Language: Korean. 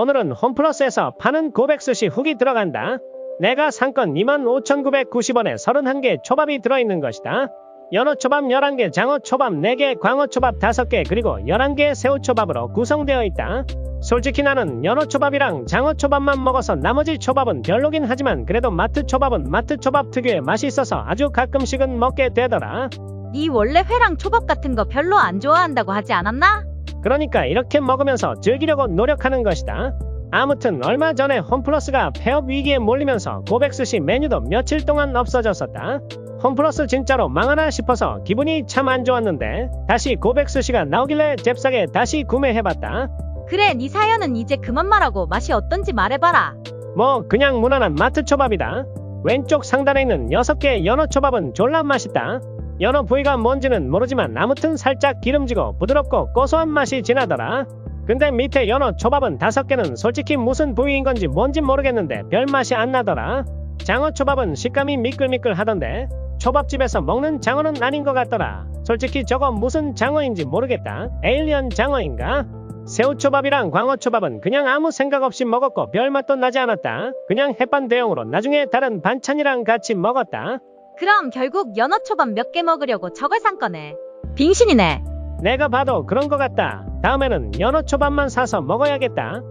오늘은 홈플러스에서 파는 고백스시 훅이 들어간다. 내가 산건 25,990원에 31개 초밥이 들어있는 것이다. 연어초밥 11개, 장어초밥 4개, 광어초밥 5개, 그리고 11개의 새우초밥으로 구성되어 있다. 솔직히 나는 연어초밥이랑 장어초밥만 먹어서 나머지 초밥은 별로긴 하지만 그래도 마트초밥은 마트초밥 특유의 맛이 있어서 아주 가끔씩은 먹게 되더라. 니 원래 회랑 초밥 같은 거 별로 안 좋아한다고 하지 않았나? 그러니까 이렇게 먹으면서 즐기려고 노력하는 것이다. 아무튼 얼마 전에 홈플러스가 폐업 위기에 몰리면서 고백스시 메뉴도 며칠 동안 없어졌었다. 홈플러스 진짜로 망하나 싶어서 기분이 참 안 좋았는데 다시 고백스시가 나오길래 잽싸게 다시 구매해봤다. 그래 니 사연은 이제 그만 말하고 맛이 어떤지 말해봐라. 뭐 그냥 무난한 마트 초밥이다. 왼쪽 상단에 있는 6개의 연어 초밥은 졸라 맛있다. 연어 부위가 뭔지는 모르지만 아무튼 살짝 기름지고 부드럽고 고소한 맛이 진하더라. 근데 밑에 연어 초밥은 5개는 솔직히 무슨 부위인 건지 뭔지 모르겠는데 별 맛이 안 나더라. 장어 초밥은 식감이 미끌미끌 하던데 초밥집에서 먹는 장어는 아닌 것 같더라. 솔직히 저거 무슨 장어인지 모르겠다. 에일리언 장어인가? 새우초밥이랑 광어초밥은 그냥 아무 생각 없이 먹었고 별 맛도 나지 않았다. 그냥 햇반 대용으로 나중에 다른 반찬이랑 같이 먹었다. 그럼 결국 연어 초밥 몇 개 먹으려고 저걸 산 거네. 빙신이네. 내가 봐도 그런 것 같다. 다음에는 연어 초밥만 사서 먹어야겠다.